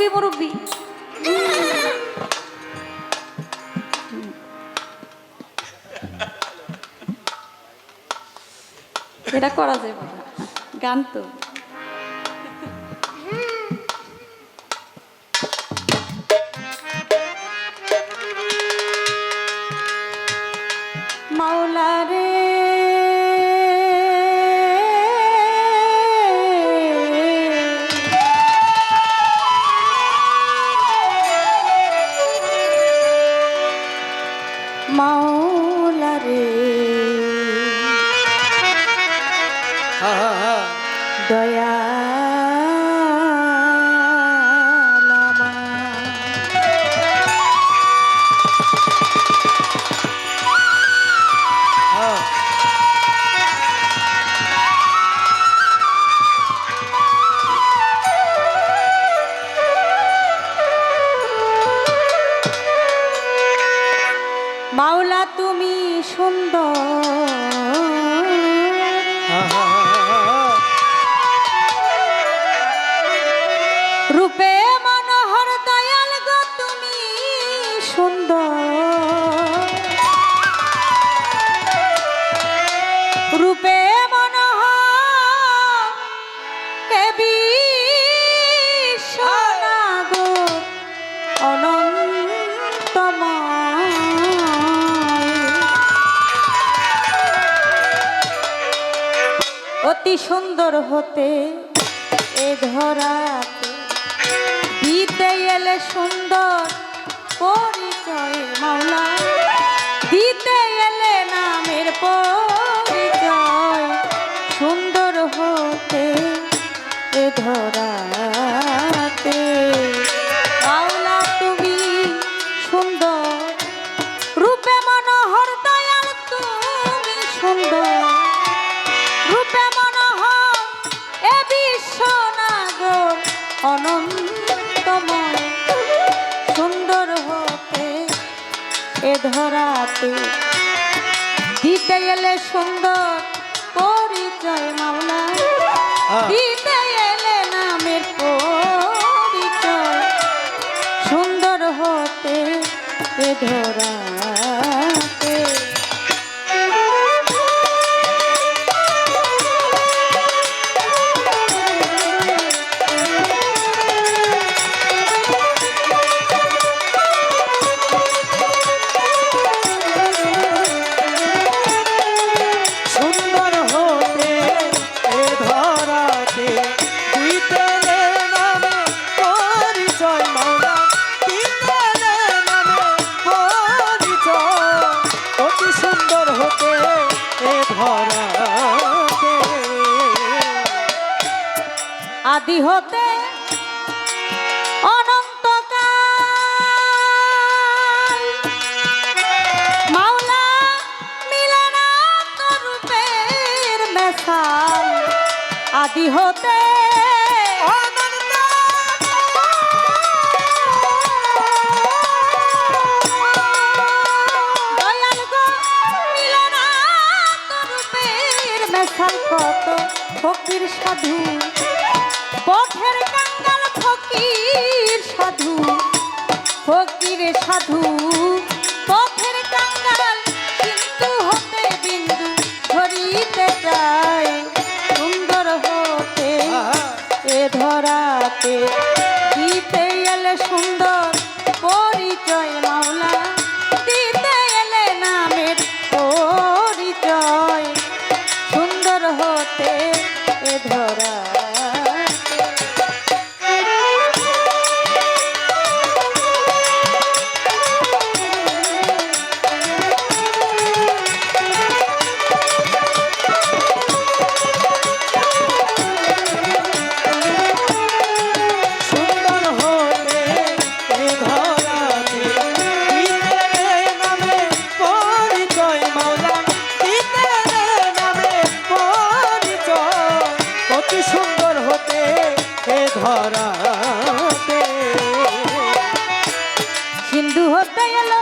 মুরব্বী মুরব্বী। এটা করা যাবে গান তো। মাওলা দয়া সুন্দর। অতি সুন্দর হতে এ ধরাতে দিতে এলে সুন্দর পরিচয় মাওলা দিতে এলে নামের পরিচয়, সুন্দর হতে এ ধরাতে। মাওলা, তুমি সুন্দর, রূপে মনোহর দয়াল সুন্দর। রূপে মনোহর, এ বিশ্বনাগর অনন্তময় ধরাতে দিতে এলে সুন্দর পরিচয় মাওলা। দিতে এলে নামের পরিচয়। সুন্দর হতে এ আদি হতে অনন্তকাল। মাওলা মিলনা রূপের মেশাল কত? ফকির সাধু ফকির সাধু ধরাতে সিন্ধু হতে এলো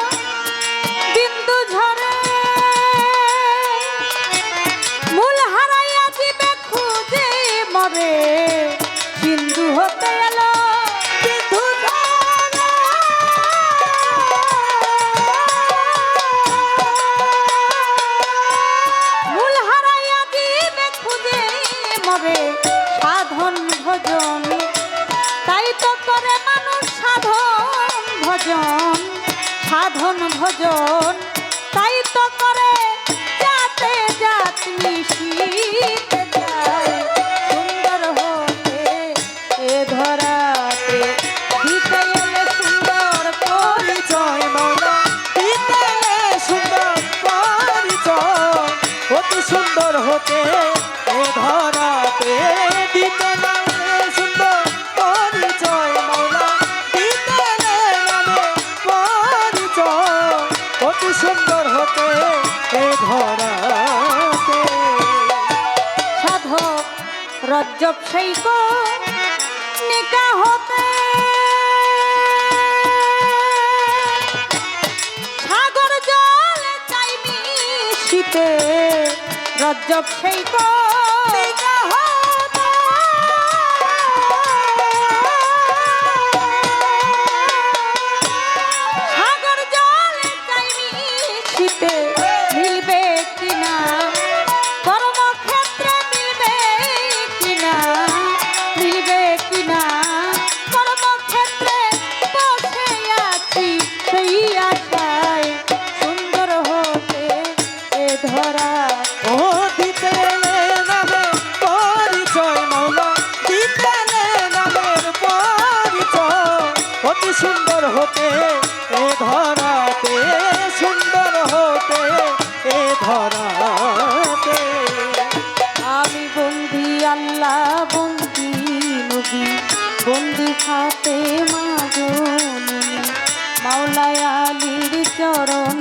হতে এ ধরাতে দিতে সুন্দর পরিচয় মাওলা। দিতে নামে পরিচয়, অতি সুন্দর হতে এ ধরাতে। সাধক রজ্জব শৈক নিকা হতে। সাগর জল চাই মিশিতে রজ্জব শৈক নিকা সুন্দর হতে এ ধরাতে সুন্দর হতে এ ধরাতে আমি বন্দি আল্লাহ, বন্দি বন্দি খাতে মাজনী মাওলায় আলীর চরণ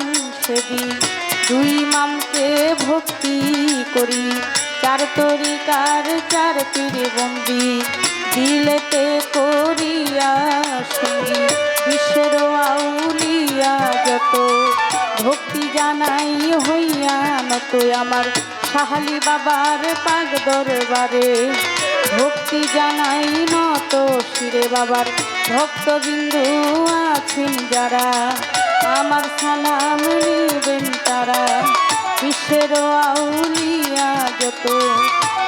দুই মামকে ভক্তি করি। চার তরিকার চার তীরে বন্দি। দিলেতে করিয়া সঙ্গী বিশ্বের আউলিয়া যত ভক্তি জানাই হইয়া নত। আমার সাহালি বাবার পাগ দরবারে ভক্তি জানাই নত। শিরে বাবার ভক্তবিন্দু আছেন যারা। আমার সালাম নিবেন তারা। বিশ্বের আউলিয়া যত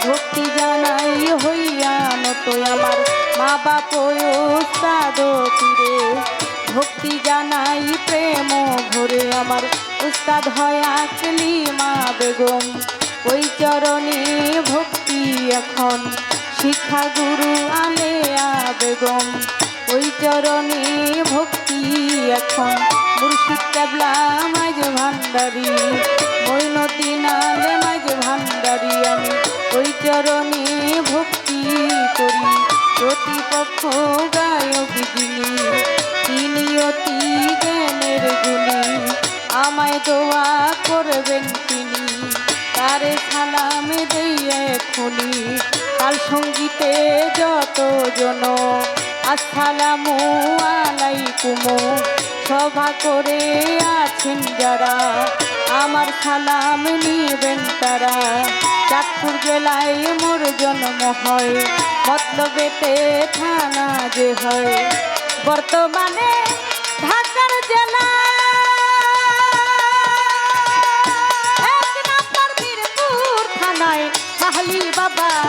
ভক্তি জানাই হইয়া নত আমার মা বাপ তীরে। ভক্তি জানাই প্রেম ভরে আমার উস্তাদ হয় আকলি মা বেগম। ওই চরণে ভক্তি এখন শিক্ষা গুরু আলেয়া বেগম। ওই চরণে ভক্তি এখন মুর্শিদ মাঝ ভান্ডারি। আমি। ওই চরণে ভক্তি করি, প্রতিপক্ষ গায়ক গুণী, আমায় দোয়া করবেন তিনি। তারে সালাম সঙ্গীতে যত জন। আসসালামু আলাইকুম। সভা করে আছেন যারা, আমার সালাম নিবেন তারা। চাঁদপুর জেলায় মোর জন্ম হয়, মতলবেতে থানা যে হয়। বর্তমানে ঢাকার জেলা। বাবার